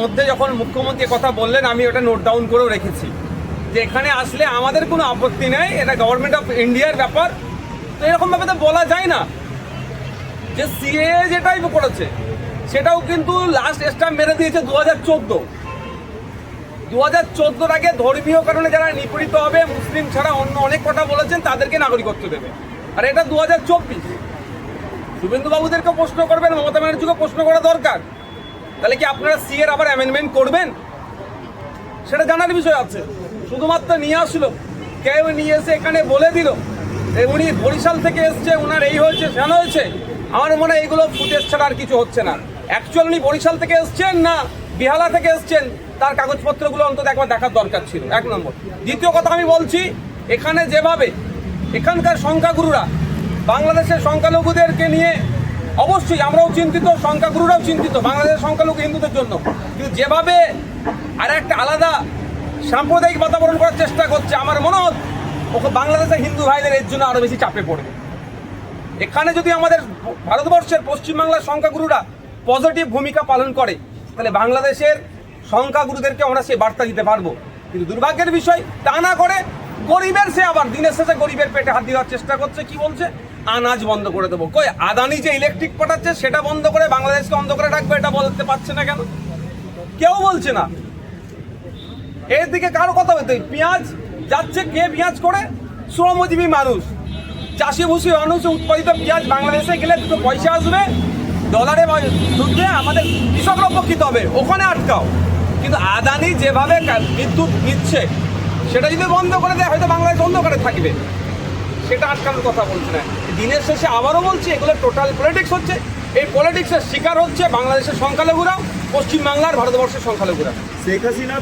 মধ্যে যখন মুখ্যমন্ত্রী কথা বললেন, আমি ওটা নোট ডাউন করেও রেখেছি। যে এখানে আসলে আমাদের কোনো আপত্তি নেই, এটা গভর্নমেন্ট অফ ইন্ডিয়ার ব্যাপার। তো এরকমভাবে তো বলা যায় না। যে সিএ যেটাই করেছে, সেটাও কিন্তু লাস্ট স্টাম্প মেরে দিয়েছে দু হাজার চোদ্দ। দু হাজার চোদ্দোর আগে ধর্মীয় কারণে যারা নিপীড়িত হবে, মুসলিম ছাড়া অন্য অনেক কথা বলেছেন, তাদেরকে নাগরিকত্ব দেবে। আর এটা দু হাজার চব্বিশ। শুভেন্দু বাবুদেরকে প্রশ্ন করবেন, মমতা ব্যানার্জিকে প্রশ্ন করা দরকার। তাহলে কি আপনারা সি এর আবার অ্যামেন্ডমেন্ট করবেন? সেটা জানার বিষয় আছে। শুধুমাত্র নিয়ে আসলো। কেউ নিয়ে এসে এখানে বলে দিল উনি বরিশাল থেকে এসছে ওনার এই হয়েছে, সেন হয়েছে। আমার মনে হয় এগুলো ফুটেজ ছাড়া আর কিছু হচ্ছে না। অ্যাকচুয়াল উনি বরিশাল থেকে এসছেন না বিহালা থেকে এসছেন, তার কাগজপত্রগুলো অন্তত একবার দেখার দরকার ছিল। এক নম্বর। দ্বিতীয় কথা আমি বলছি, এখানে যেভাবে এখানকার সংখ্যাগুরুরা বাংলাদেশের সংখ্যালঘুদেরকে নিয়ে অবশ্যই আমরাও চিন্তিত, সংখ্যাগুরুরাও চিন্তিত, বাংলাদেশের সংখ্যালঘু হিন্দুদের জন্য। কিন্তু যেভাবে আর একটা আলাদা সাম্প্রদায়িক বাতাবরণ করার চেষ্টা করছে, আমার মনে হয় ওকে বাংলাদেশের হিন্দু ভাইদের এর জন্য আরও বেশি চাপে পড়বে। এখানে যদি আমাদের ভারতবর্ষের পশ্চিমবাংলার সংখ্যাগুরুরা পজিটিভ ভূমিকা পালন করে, তাহলে বাংলাদেশের সংখ্যাগুরুদেরকে আমরা সেই বার্তা দিতে পারব। কিন্তু দুর্ভাগ্যের বিষয়, তা না করে গরিবের সে আবার দিনের শেষে গরিবের পেটে হাত দেওয়ার চেষ্টা করছে, কি বলছে? আনাজ বন্ধ করে দেবো। কই, আদানি যে ইলেকট্রিক পাঠাচ্ছে, সেটা বন্ধ করে বাংলাদেশকে অন্ধ করে রাখবে, এটা বলতে পারছে না কেন? কেউ বলছে না। এর দিকে কারও কথা বলতে পেঁয়াজ যাচ্ছে, কে পেঁয়াজ করে? শ্রমজীবী মানুষ। চাষি ভুষি মানুষ উৎপাদিত পেঁয়াজ বাংলাদেশে গেলে দুটো পয়সা আসবে ডলারে বা- ঢুকে আমাদের কৃষকরা উপকৃত হবে। ওখানে আটকাও। কিন্তু আদানি যেভাবে বিদ্যুৎ নিচ্ছে, সেটা যদি বন্ধ করে দেয়, হয়তো বাংলাদেশ অন্ধকারে থাকবে। সেটা আটকানোর কথা বলছে না। দিনের শেষে আবারও বলছে, এগুলো টোটাল পলিটিক্স হচ্ছে। এই পলিটিক্সের শিকার হচ্ছে বাংলাদেশের সংখ্যালঘুরা পশ্চিমবাংলার ভারতবর্ষের সংখ্যালঘুরা শেখ হাসিনা